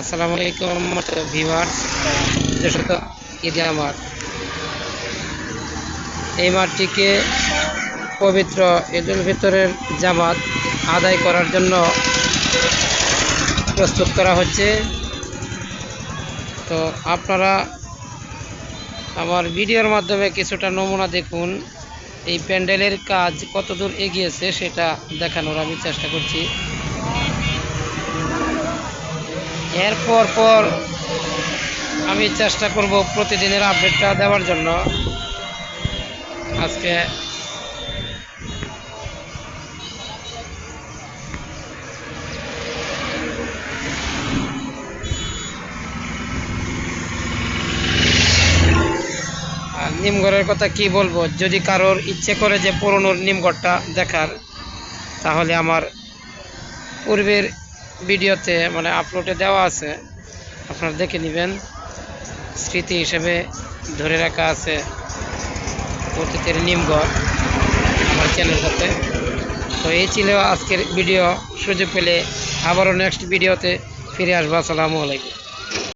আসসালামু আলাইকুম ভিভার্স দেশত ঈদে মাঠ। এই মাঠটিকে পবিত্র ঈদুল ফিতরের জামাত আদায় করার জন্য প্রস্তুত করা হচ্ছে। তো আপনারা আমার ভিডিওর মাধ্যমে কিছুটা নমুনা দেখুন। এই প্যান্ডেলের কাজ কতদূর এগিয়েছে সেটা দেখানোর আমি চেষ্টা করছি। এরপর পর আমি চেষ্টা করব প্রতিদিনের আপডেটটা দেওয়ার জন্য। আজকে নিমঘরের কথা কি বলব? যদি কারোর ইচ্ছে করে যে পুরনো নিমঘরটা দেখার, তাহলে আমার পূর্বের ভিডিওতে মানে আপলোডে দেওয়া আছে, আপনারা দেখে নেবেন। স্মৃতি হিসেবে ধরে রাখা আছে অতীতের নিমগড় আমার চ্যানেলটাতে তো এই ছিল আজকের ভিডিও সুযোগ পেলে আবারও নেক্সট ভিডিওতে ফিরে আসব। আসসালামু আলাইকুম।